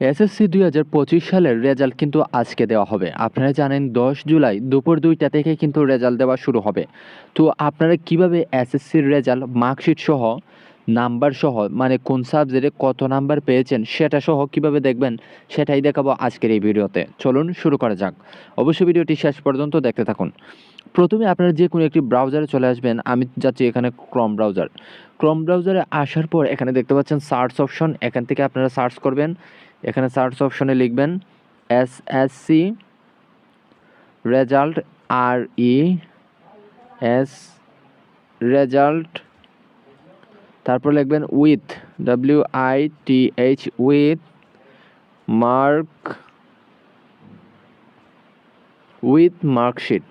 SSC দুই হাজার পঁচিশ সালের রেজাল্ট কিন্তু আজকে দেওয়া হবে। আপনারা জানেন দশ জুলাই দুপুর দুইটা থেকে কিন্তু রেজাল্ট দেওয়া শুরু হবে। তো আপনারা কীভাবে এসএসসির রেজাল্ট মার্কশিট সহ নাম্বার সহ মানে কোন সাবজেক্টে কত নাম্বার পেয়েছেন সেটা সহ কীভাবে দেখবেন সেটাই দেখাবো আজকের এই ভিডিওতে। চলুন শুরু করা যাক। অবশ্যই ভিডিওটি শেষ পর্যন্ত দেখতে থাকুন। প্রথমে আপনারা যে কোনো একটি ব্রাউজারে চলে আসবেন। আমি যাচ্ছি এখানে ক্রম ব্রাউজার ক্রম ব্রাউজারে আসার পর এখানে দেখতে পাচ্ছেন সার্চ অপশন এখান থেকে আপনারা সার্চ করবেন। এখানে সার্চ অপশনে লিখবেন এস এস সি রেজাল্ট আর ই এস রেজাল্ট তারপর লিখবেন with W I T H with mark with marksheet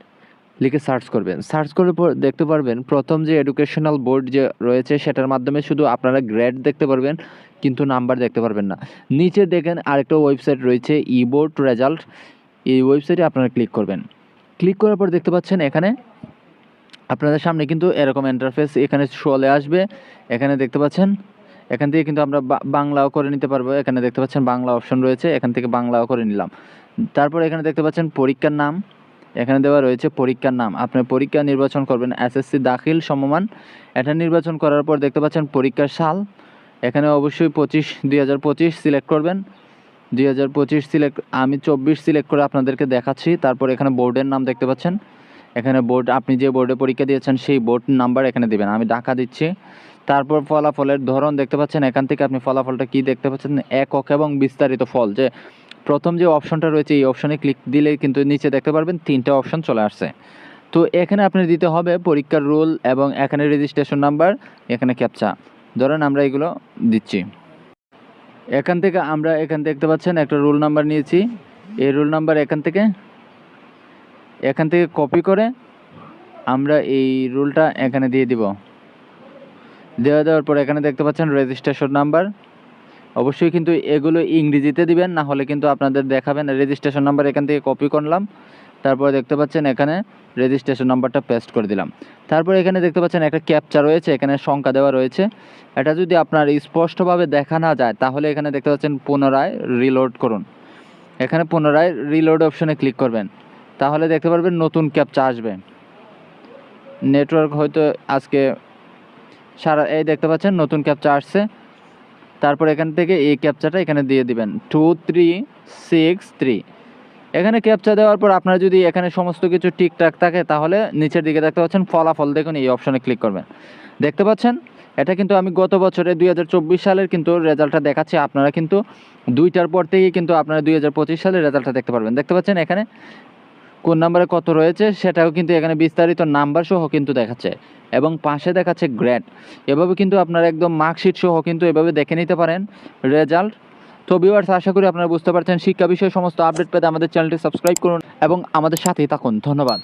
লিখে সার্চ করবেন। সার্চ করার পর দেখতে পারবেন প্রথম যে এডুকেশনাল বোর্ড যে রয়েছে সেটার মাধ্যমে শুধু আপনারা গ্রেড দেখতে পারবেন, কিন্তু নাম্বার দেখতে পারবেন না। নিচে দেখেন আরেকটা ওয়েবসাইট রয়েছে ই বোর্ড রেজাল্ট এই ওয়েবসাইটে আপনারা ক্লিক করবেন। ক্লিক করার পর দেখতে পাচ্ছেন এখানে আপনাদের সামনে কিন্তু এরকম ইন্টারফেস এখানে চলে আসবে। এখানে দেখতে পাচ্ছেন, এখান থেকে কিন্তু আমরা বাংলাও করে নিতে পারব। এখানে দেখতে পাচ্ছেন বাংলা অপশন রয়েছে, এখান থেকে বাংলাও করে নিলাম। তারপর এখানে দেখতে পাচ্ছেন পরীক্ষার নাম। এখানে দেওয়া রয়েছে পরীক্ষার নাম। আপনি পরীক্ষা নির্বাচন করবেন এসএসসি দাখিল সমমান। এটা নির্বাচন করার পর দেখতে পাচ্ছেন পরীক্ষার সাল। এখানে অবশ্যই পঁচিশ, দুই হাজার পঁচিশ সিলেক্ট করবেন। দুই হাজার পঁচিশ সিলেক্ট আমি চব্বিশ সিলেক্ট করে আপনাদেরকে দেখাচ্ছি। তারপর এখানে বোর্ডের নাম দেখতে পাচ্ছেন। এখানে বোর্ড আপনি যে বোর্ডে পরীক্ষা দিয়েছেন, সেই বোর্ড নাম্বার এখানে দিবেন। আমি ঢাকা দিচ্ছি। তারপর ফলাফলের ধরন দেখতে পাচ্ছেন, এখান থেকে আপনি ফলাফলটা কি দেখতে পাচ্ছেন? একক এবং বিস্তারিত ফল, যে প্রথম যে অপশনটা রয়েছে, এই অপশনে ক্লিক দিলে কিন্তু নিচে দেখতে পারবেন, তিনটা অপশন চলে আসছে। তো এখানে আপনি দিতে হবে পরীক্ষার রুল এবং এখানে রেজিস্ট্রেশন নাম্বার এখানে ক্যাপচা ধরেন আমরা এগুলো দিচ্ছি। এখান থেকে আমরা এখান দেখতে পাচ্ছেন, একটা রুল নাম্বার নিয়েছি। এই রুল নাম্বার এখান থেকে এখান থেকে কপি করে আমরা এই রুলটা এখানে দিয়ে দিব। দেওয়া দেওয়ার পর এখানে দেখতে পাচ্ছেন রেজিস্ট্রেশন নাম্বার অবশ্যই কিন্তু এগুলো ইংরেজিতে দিবেন, না হলে কিন্তু আপনাদের দেখাবেন। রেজিস্ট্রেশন নাম্বার এখান থেকে কপি করলাম, তারপর দেখতে পাচ্ছেন এখানে রেজিস্ট্রেশন নাম্বারটা পেস্ট করে দিলাম। তারপর এখানে দেখতে পাচ্ছেন একটা ক্যাপচা রয়েছে, এখানে সংখ্যা দেওয়া রয়েছে। এটা যদি আপনার স্পষ্টভাবে দেখা না যায়, তাহলে এখানে দেখতে পাচ্ছেন পুনরায় রিলোড করুন। এখানে পুনরায় রিলোড অপশনে ক্লিক করবেন। তাহলে দেখতে পারবেন নতুন ক্যাপচা আসবে। নেটওয়ার্ক হয়তো আজকে সারা, এই দেখতে পাচ্ছেন নতুন ক্যাপচা আসছে। তারপর এখান থেকে এই ক্যাপচাটা এখানে দিয়ে দিবেন। টু থ্রি সিক্স থ্রি এখানে ক্যাপচা দেওয়ার পর আপনার যদি এখানে সমস্ত কিছু ঠিকঠাক থাকে, তাহলে নিচের দিকে দেখতে পাচ্ছেন ফলাফল দেখুন, এই অপশনে ক্লিক করবেন। দেখতে পাচ্ছেন? এটা কিন্তু আমি গত বছরে দুই হাজার চব্বিশ সালের কিন্তু রেজাল্টটা দেখাচ্ছি। আপনারা কিন্তু দুইটার পর থেকেই কিন্তু আপনারা দুই হাজার পঁচিশ সালের রেজাল্টটা দেখতে পারবেন। দেখতে পাচ্ছেন এখানে কোন নাম্বারে কত রয়েছে সেটাও কিন্তু এখানে বিস্তারিত নাম্বার সহ কিন্তু দেখাচ্ছে। এবং পাশে দেখাচ্ছে গ্রেড। এভাবে কিন্তু আপনার একদম মার্কশিট সহ কিন্তু এভাবে দেখে নিতে পারেন রেজাল্ট। তো ভিউয়ার্স, আশা করি আপনারা বুঝতে পারছেন। শিক্ষা বিষয়ে সমস্ত আপডেট পেতে আমাদের চ্যানেলটি সাবস্ক্রাইব করুন এবং আমাদের সাথেই থাকুন। ধন্যবাদ।